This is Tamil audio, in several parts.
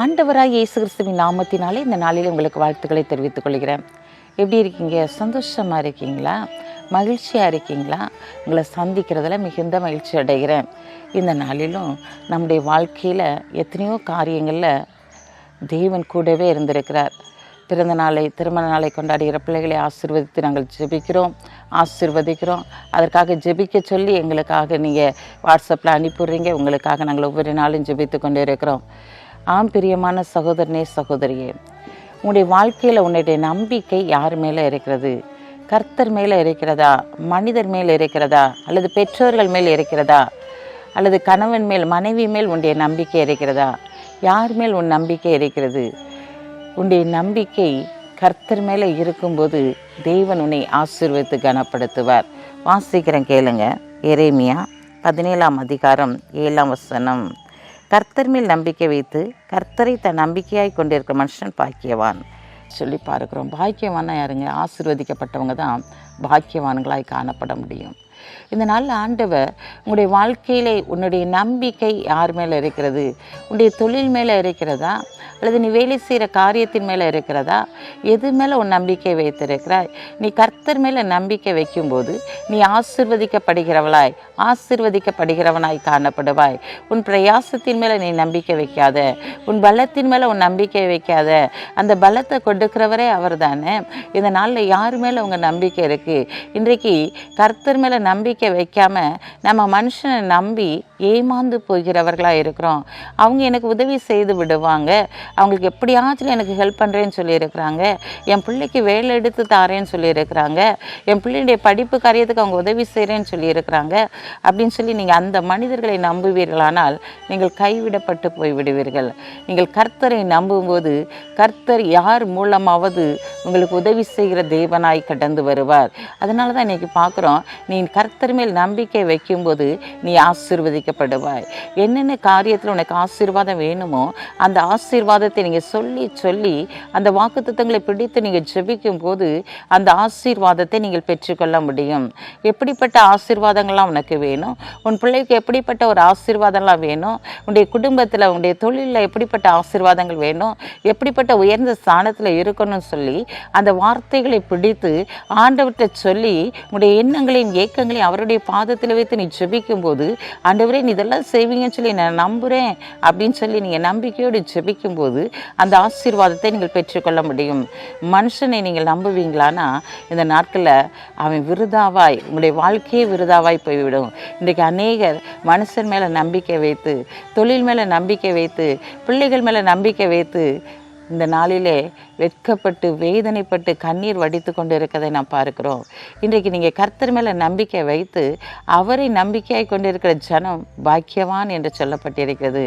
ஆண்டவராய் இயேசு கிறிஸ்துவின் நாமத்தினாலே இந்த நாளில் உங்களுக்கு வாழ்த்துக்களை தெரிவித்துக் கொள்கிறேன். எப்படி இருக்கீங்க? சந்தோஷமாக இருக்கீங்களா? மகிழ்ச்சியாக இருக்கீங்களா? உங்களை சந்திக்கிறதுல மிகுந்த மகிழ்ச்சி அடைகிறேன். இந்த நாளிலும் நம்முடைய வாழ்க்கையில் எத்தனையோ காரியங்களில் தேவன் கூடவே இருந்திருக்கிறார். பிறந்த நாளை திருமண நாளை கொண்டாடுகிற பிள்ளைகளை ஆசிர்வதித்து நாங்கள் ஜெபிக்கிறோம் ஆசிர்வதிக்கிறோம். அதற்காக ஜெபிக்க சொல்லி எங்களுக்காக நீங்கள் வாட்ஸ்அப்பில் அனுப்பிடுறீங்க உங்களுக்காக நாங்கள் ஒவ்வொரு நாளும் ஜெபித்து கொண்டு இருக்கிறோம் ஆம் பிரியமான சகோதரனே சகோதரியே உன்னுடைய வாழ்க்கையில் உன்னுடைய நம்பிக்கை யார் மேலே இருக்கிறது? கர்த்தர் மேலே இருக்கிறதா? மனிதர் மேல் இருக்கிறதா? அல்லது பெற்றோர்கள் மேல் இருக்கிறதா? அல்லது கணவன் மேல் மனைவி மேல் உன்னுடைய நம்பிக்கை இருக்கிறதா? யார் மேல் உன் நம்பிக்கை இருக்கிறது? உன்னுடைய நம்பிக்கை கர்த்தர் மேலே இருக்கும்போது தேவன் உன்னை ஆசீர்வதித்து கனப்படுத்துவார். வாசிக்கிறேன் கேளுங்க. எரேமியா பதினேழாம் அதிகாரம் ஏழாம் வசனம். கர்த்தர் மேல் நம்பிக்கை வைத்து கர்த்தரை தன் நம்பிக்கையாய் கொண்டிருக்கிற மனுஷன் பாக்கியவான். சொல்லி பார்க்குறோம் பாக்கியவானா யாருங்க? ஆசிர்வதிக்கப்பட்டவங்க தான். பாக்கியவான்களாய் காணப்பட முடியும். இந்த நாள் ஆண்டவர் உங்களுடைய வாழ்க்கையிலே உன்னுடைய நம்பிக்கை யார் மேலே இருக்கிறது? உன்னுடைய தொழில் மேலே இருக்கிறதா? அல்லது நீ வேலை செய்கிற காரியத்தின் மேலே இருக்கிறதா? எது மேலே உன் நம்பிக்கை வைத்திருக்கிறாய்? நீ கர்த்தர் மேலே நம்பிக்கை வைக்கும்போது நீ ஆசிர்வதிக்கப்படுகிறவளாய் ஆசிர்வதிக்கப்படுகிறவனாய் காணப்படுவாய். உன் பிரயாசத்தின் மேலே நீ நம்பிக்கை வைக்காத. உன் பலத்தின் மேலே உன் நம்பிக்கை வைக்காத. அந்த பலத்தை கொடுக்கிறவரே அவர் தானே இந்த நாளில் யார் மேலே உங்கள் நம்பிக்கை இருக்குது இன்றைக்கு கர்த்தர் மேலே நம்பிக்கை வைக்காமல் நம்ம மனுஷனை நம்பி ஏமாந்து போகிறவர்களாக இருக்கிறோம். அவங்க எனக்கு உதவி செய்து விடுவாங்க. அவங்களுக்கு எப்படியாச்சும் எனக்கு ஹெல்ப் பண்ணுறேன்னு சொல்லியிருக்கிறாங்க. என் பிள்ளைக்கு வேலை எடுத்து தாரேன்னு சொல்லியிருக்கிறாங்க. என் பிள்ளையுடைய படிப்பு காரியத்துக்கு அவங்க உதவி செய்கிறேன்னு சொல்லியிருக்கிறாங்க. அப்படின்னு சொல்லி நீங்கள் அந்த மனிதர்களை நம்புவீர்களானால் நீங்கள் கைவிடப்பட்டு போய் விடுவீர்கள் நீங்கள் கர்த்தரை நம்பும்போது கர்த்தர் யார் மூலமாவது உங்களுக்கு உதவி செய்கிற தேவனாய் கடந்து வருவார். அதனால தான் இன்றைக்கி பார்க்குறோம் நீ கர்த்தர் மேல் நம்பிக்கை வைக்கும்போது நீ ஆசீர்வதிக்கப்படுவாய் என்னென்ன காரியத்தில் உனக்கு ஆசீர்வாதம் வேணுமோ அந்த ஆசீர்வாதத்தை நீங்கள் சொல்லி சொல்லி அந்த வாக்குத்தத்தங்களை பிடித்து நீங்கள் ஜெபிக்கும் போது அந்த ஆசீர்வாதத்தை நீங்கள் பெற்றுக்கொள்ள முடியும். எப்படிப்பட்ட ஆசீர்வாதங்கள்லாம் உனக்கு வேணும்? உன் பிள்ளைக்கு எப்படிப்பட்ட ஒரு ஆசீர்வாதம்லாம் வேணும்? உன்னுடைய குடும்பத்தில் உன்னுடைய தொழிலில் எப்படிப்பட்ட ஆசீர்வாதங்கள் வேணும்? எப்படிப்பட்ட உயர்ந்த ஸ்தானத்தில் இருக்கணும்னு சொல்லி அந்த வார்த்தைகளை பிடித்து ஆண்டவர்கிட்ட சொல்லி உன்னுடைய எண்ணங்களையும் ஏக்கங்களையும் அவருடைய பாதத்தில் வைத்து நீ ஜெபிக்கும் போது ஆண்டவர் நீ இதெல்லாம் செய்வீங்கன்னு சொல்லி நான் நம்புகிறேன் அப்படின்னு சொல்லி நீங்கள் நம்பிக்கையோடு ஜெபிக்கும்போது அந்த ஆசீர்வாதத்தை நீங்கள் பெற்றுக்கொள்ள முடியும். மனுஷனை நீங்கள் நம்புவீங்களான்னா இந்த நாட்களில் அவன் விருதாவாய் உங்களுடைய வாழ்க்கையே விருதாவாய் போய்விடும். இன்றைக்கு அநேகர் மனுஷன் மேலே நம்பிக்கை வைத்து தொழில் மேலே நம்பிக்கை வைத்து பிள்ளைகள் மேலே நம்பிக்கை வைத்து இந்த நாளிலே வெட்கப்பட்டு வேதனைப்பட்டு கண்ணீர் வடித்து கொண்டு இருக்கிறதை நாம் பார்க்கிறோம். இன்றைக்கு நீங்கள் கர்த்தர் மேலே நம்பிக்கை வைத்து அவரை நம்பிக்கையாய் கொண்டிருக்கிற ஜனம் பாக்கியவான் என்று சொல்லப்பட்டிருக்கிறது.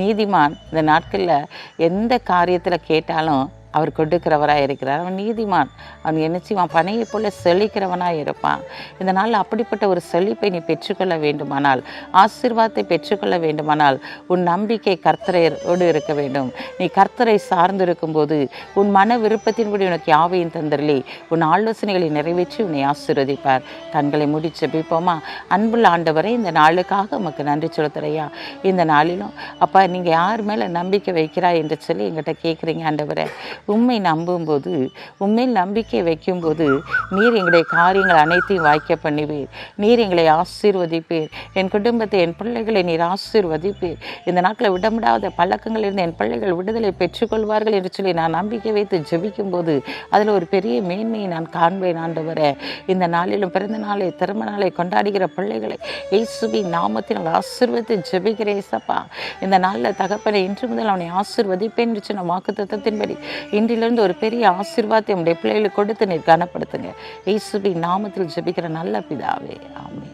நீதிமான் இந்த நாட்களில் எந்த காரியத்தில் கேட்டாலும் அவர் கொடுக்கிறவராக இருக்கிறார். அவன் நீதிமான். அவன் என்ன செய்வான்? பனையை போல செழிக்கிறவனாக இருப்பான். இந்த நாளில் அப்படிப்பட்ட ஒரு செழிப்பை நீ பெற்றுக்கொள்ள வேண்டுமானால் ஆசீர்வாதத்தை பெற்றுக்கொள்ள வேண்டுமானால் உன் நம்பிக்கை கர்த்தரையோடு இருக்க வேண்டும். நீ கர்த்தரை சார்ந்து இருக்கும்போது உன் மன விருப்பத்தின்படி உனக்கு யாவையும் தந்தரலி. உன் ஆலோசனைகளை நிறைவேற்றி உன்னை ஆசீர்வதிப்பார். கண்களை மூடி ஜெபிப்போமா அன்புள்ள ஆண்டவரை இந்த நாளுக்காக உமக்கு நன்றி செலுத்துறையா? இந்த நாளிலும் அப்பா நீங்கள் யார் மேலே நம்பிக்கை வைக்கிறா என்று சொல்லி எங்கிட்ட கேட்குறீங்க ஆண்டவரை. உண்மை நம்பும்போது உண்மையில் நம்பிக்கை வைக்கும்போது நீர் எங்களுடைய காரியங்கள் அனைத்தையும் வாய்க்க பண்ணுவீர். நீர் எங்களை ஆசீர்வதிப்பீர். என் குடும்பத்தை என் பிள்ளைகளை நீர் ஆசீர்வதிப்பீர். இந்த நாட்களில் விடமிடாத பழக்கங்களிலிருந்து என் பிள்ளைகள் விடுதலை பெற்றுக்கொள்வார்கள் என்று சொல்லி நான் நம்பிக்கை வைத்து ஜெபிக்கும்போது அதில் ஒரு பெரிய மேன்மையை நான் காண்பேன் ஆண்டவரே. இந்த நாளிலும் பிறந்த நாளை திருமண நாளை கொண்டாடுகிற பிள்ளைகளை இயேசுபி நாமத்தினால் ஆசீர்வதித்து ஜெபிக்கிறேசப்பா இந்த நாளில் தகப்பனை இன்று முதல் அவனை ஆசீர்வதிப்பேன் என்று சொன்ன வாக்கு தத்தத்தின்படி இன்றிலிருந்து ஒரு பெரிய ஆசீர்வாதத்தை உங்களுடைய பிள்ளைகளுக்கு கொடுத்து நீர் கனப்படுத்துங்க. இயேசுபி நாமத்தில் ஜெபிக்கிற நல்ல பிதாவே. ஆமே